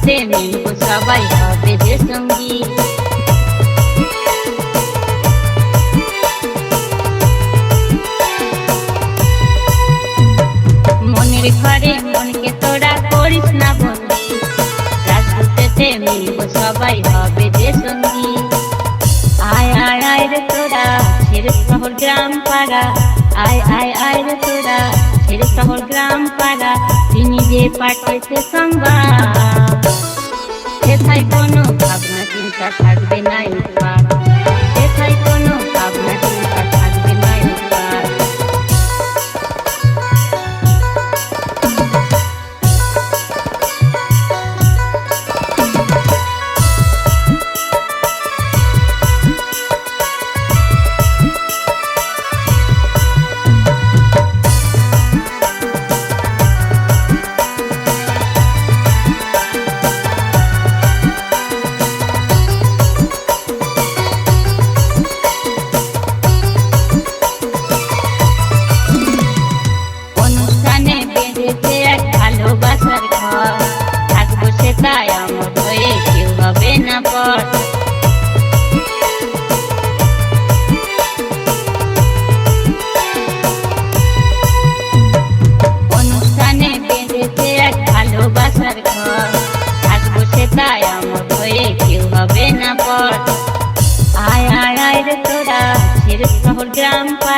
রাজপুতেতে মিলব সবাই হবে যে সঙ্গী। মনের ঘরে মনকে তোরা করিস না বন্দি। রাজপুতেতে মিলব সবাই হবে যে সঙ্গী। আয় আয় আয় রে তোরা ছেড়ে শহর গ্রাম পাড়া। আয় আয় আয় রে তোরা ছেড়ে শহর গ্রাম পাড়া। তিনি যে পাঠিয়েছে সংবাদ। সেথায় কোনো ভাবনা চিন্তা থাকবে না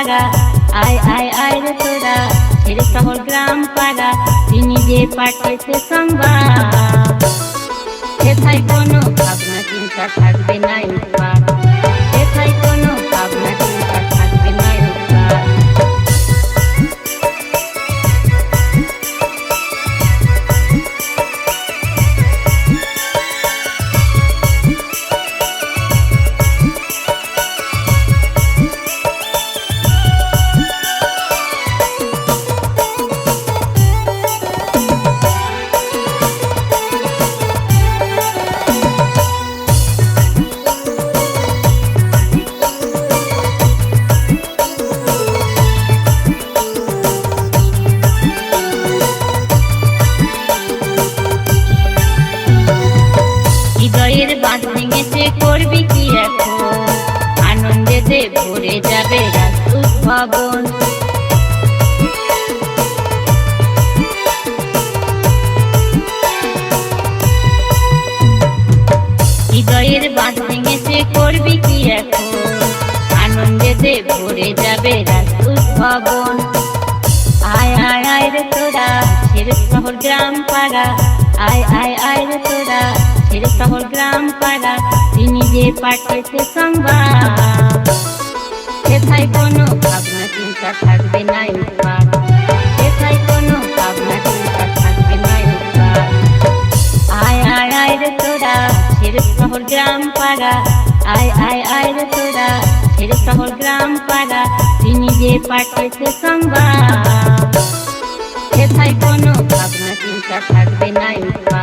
পাড়া, আয় আয় আয় রে তোরা। ছেড়ে শহর, গ্রাম, পাড়া, তিনি যে পাঠিয়েছে সংবাদ। সেথায় কোনো ভাবনা, চিন্তা থাকবে না কি এখন? আনন্দেতে ভরে যাবে রাজপুত হৃদয়ের বাঁধ ভেঙেছে করবি কি এখন? আনন্দেতে ভরে যাবে রাজপুত ভবন আয় আয় আয় রে তোরা ছেড়ে শহর, গ্রাম পাড়া। আয় আয় আয় রে তোরা ছেড়ে শহর গ্রাম পাড়া, তিনি যে পাঠিয়েছে সংবাদ। সেথায় কোনো ভাবনা চিন্তা থাকবে না উৎপাদ কোনো ভাবনা চিন্তা থাকবে না উৎপাদ শহর গ্রাম পাড়া। আয় আয় আয় রে তোরা, ছেড়ে শহর গ্রাম পাড়া, তিনি যে পাঠিয়েছে সংবাদ। সেথায় কোনো ভাবনা চিন্তা থাকবে না উৎপাদ